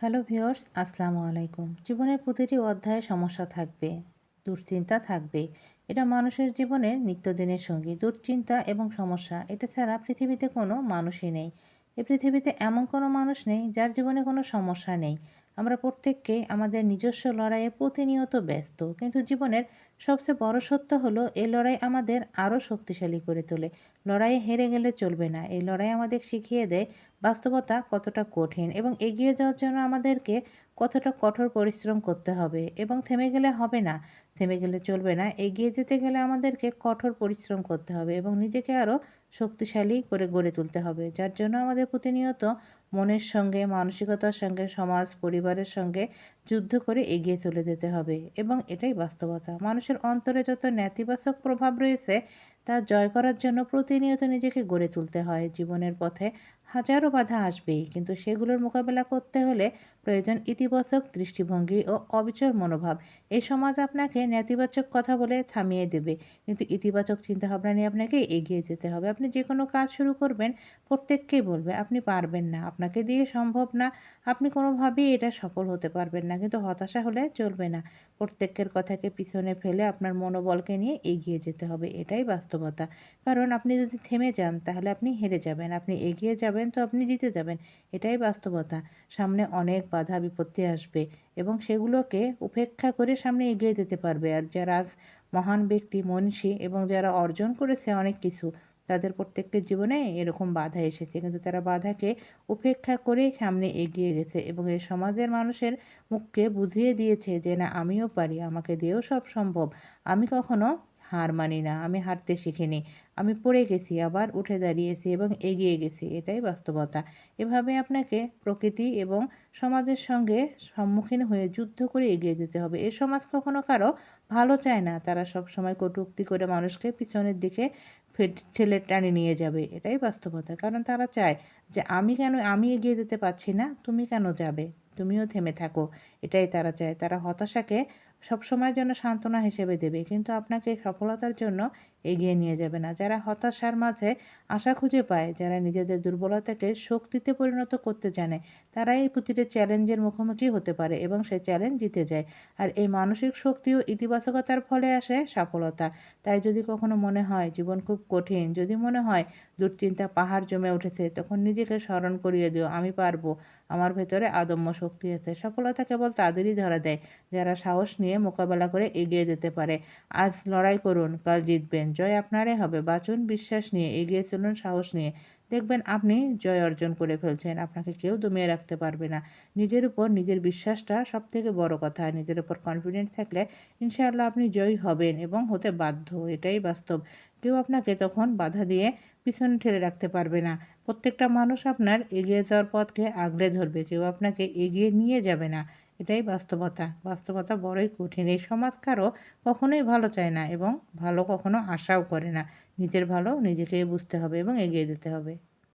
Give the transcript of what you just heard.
Hello viewers আসসালামু আলাইকুম। জীবনের প্রতিটি অধ্যায়ে সমস্যা থাকবে, দুশ্চিন্তা থাকবে। এটা মানুষের জীবনের নিত্যদিনের সঙ্গী। দুশ্চিন্তা এবং সমস্যা, এটা ছাড়া পৃথিবীতে কোনো মানুষই নেই। এ পৃথিবীতে এমন কোনো মানুষ নেই যার জীবনে কোনো সমস্যা নেই। আমরা প্রত্যেককে আমাদের নিজস্ব লড়াইয়ে প্রতিনিয়ত ব্যস্ত। কিন্তু জীবনের সবচেয়ে বড় সত্য হলো এই লড়াই আমাদের আরও শক্তিশালী করে তোলে। লড়াইয়ে হেরে গেলে চলবে না। এই লড়াই আমাদের শিখিয়ে দেয় বাস্তবতা কতটা কঠিন এবং এগিয়ে যাওয়ার জন্য আমাদেরকে কতটা কঠোর পরিশ্রম করতে হবে এবং থেমে গেলে হবে না। থেমে গেলে চলবে না। এগিয়ে যেতে গেলে আমাদেরকে কঠোর পরিশ্রম করতে হবে এবং নিজেকে আরও শক্তিশালী করে গড়ে তুলতে হবে, যার জন্য আমাদের প্রতিনিয়ত মনের সঙ্গে, মানসিকতার সঙ্গে, সমাজ, পরিবারের সঙ্গে যুদ্ধ করে এগিয়ে চলে যেতে হবে এবং এটাই বাস্তবতা। মানুষের অন্তরে যত নেতিবাচক প্রভাব রয়েছে, তা জয় করার জন্য প্রতিনিয়ত নিজেকে গড়ে তুলতে হয়। জীবনের পথে হাজারো বাধা আসবেই, কিন্তু সেগুলোর মোকাবেলা করতে হলে প্রয়োজন ইতিবাচক দৃষ্টিভঙ্গি ও অবিচল মনোভাব। এই সমাজ আপনাকে নেতিবাচক কথা বলে থামিয়ে দেবে, কিন্তু ইতিবাচক চিন্তাভাবনা নিয়ে আপনাকে এগিয়ে যেতে হবে। আপনি যে কোনো কাজ শুরু করবেন, প্রত্যেককেই বলবে, আপনি পারবেন না, আপনাকে দিয়ে সম্ভব না। আপনি কোনোভাবেই এটা সফল হতে পারবেন না, কিন্তু হতাশা হলে চলবে না। প্রত্যেকের কথাকে পিছনে ফেলে আপনার মনোবলকে নিয়ে এগিয়ে যেতে হবে, এটাই বাস্তবতা। কারণ আপনি যদি থেমে যান, তাহলে আপনি হেরে যাবেন, আপনি এগিয়ে যাবেন তো আপনি জিতে যাবেন। এটাই বাস্তবতা। সামনে অনেক বাধা, বিপত্তি আসবে এবং সেগুলোকে উপেক্ষা করে সামনে এগিয়ে যেতে পারবে। আর যারা আজ মহান ব্যক্তি, মনীষী এবং যারা অর্জন করেছে অনেক কিছু, তাদের প্রত্যেকের জীবনে এরকম বাধা এসেছে। কিন্তু তারা বাধাকে উপেক্ষা করে সামনে এগিয়ে গেছে এবং এই সমাজের মানুষের মুখকে বুঝিয়ে দিয়েছে যে, না, আমিও পারি। আমাকে দিয়েও সব সম্ভব। আমি কখনো হার মানি না, আমি হারতে শিখিনি। আমি পড়ে গেছি, আবার উঠে দাঁড়িয়েছি এবং এগিয়ে গেছি, এটাই বাস্তবতা। এভাবে আপনাকে প্রকৃতি এবং সমাজের সঙ্গে সম্মুখীন হয়ে যুদ্ধ করে এগিয়ে যেতে হবে। এ সমাজ কখনো কারও ভালো চায় না, তারা সব সময় কটুক্তি করে মানুষকে পিছনের দিকে ঠেলে টানে নিয়ে যাবে, এটাই বাস্তবতা। কারণ তারা চায় যে আমি কেন, আমি এগিয়ে যেতে পারছি না, তুমি কেন যাবে? তুমিও থেমে থাকো, এটাই তারা চায়। তারা হতাশাকে সবসময়ের জন্য সান্ত্বনা হিসেবে দেবে, কিন্তু আপনাকে সফলতার জন্য এগিয়ে নিয়ে যাবে না। যারা হতাশার মাঝে আশা খুঁজে পায়, যারা নিজেদের দুর্বলতাকে শক্তিতে পরিণত করতে জানে, তারাই এই প্রতিটি চ্যালেঞ্জের মুখোমুখি হতে পারে এবং সে চ্যালেঞ্জ জিতে যায়। আর এই মানসিক শক্তি ও ইতিবাচকতার ফলে আসে সফলতা। তাই যদি কখনো মনে হয় জীবন খুব কঠিন, যদি মনে হয় দুশ্চিন্তা পাহাড় জমে উঠেছে, তখন নিজেকে স্মরণ করিয়ে দিও, আমি পারব। আমার ভেতরে আদম্য শক্তি আছে। সফলতা কেবল তাদেরই ধরা দেয় যারা সাহস নিয়ে মোকাবেলা করে এগিয়ে যেতে পারে। আজ লড়াই করুন, কাল জিতবেন। জয় আপনারই হবে, বাঁচুন, বিশ্বাস নিয়ে এগিয়ে চলুন, সাহস নিয়ে। দেখবেন আপনি জয় অর্জন করে ফেলছেন, আপনাকে কেউ দমিয়ে রাখতে পারবে না। নিজের উপর নিজের বিশ্বাসটা সব থেকে বড় কথা। নিজের উপর কনফিডেন্ট থাকলে ইনশাআল্লাহ আপনি জয়ী হবেন এবং হতে বাধ্য, এটাই বাস্তব। কেউ আপনাকে তখন বাধা দিয়ে পিছনে ঠেলে রাখতে পারবে না। প্রত্যেকটা মানুষ আপনার এগিয়ে যাওয়ার পথকে আগলে ধরবে। কেউ আপনাকে এগিয়ে নিয়ে যাবে না। এটাই বাস্তবতা। বাস্তবতা বড়ই কঠিন। এই সমাজ কারও কখনোই ভালো চায় না এবং ভালো কখনো আশাও করে না। নিজের ভালো নিজেকে বুঝতে হবে এবং এগিয়ে যেতে হবে।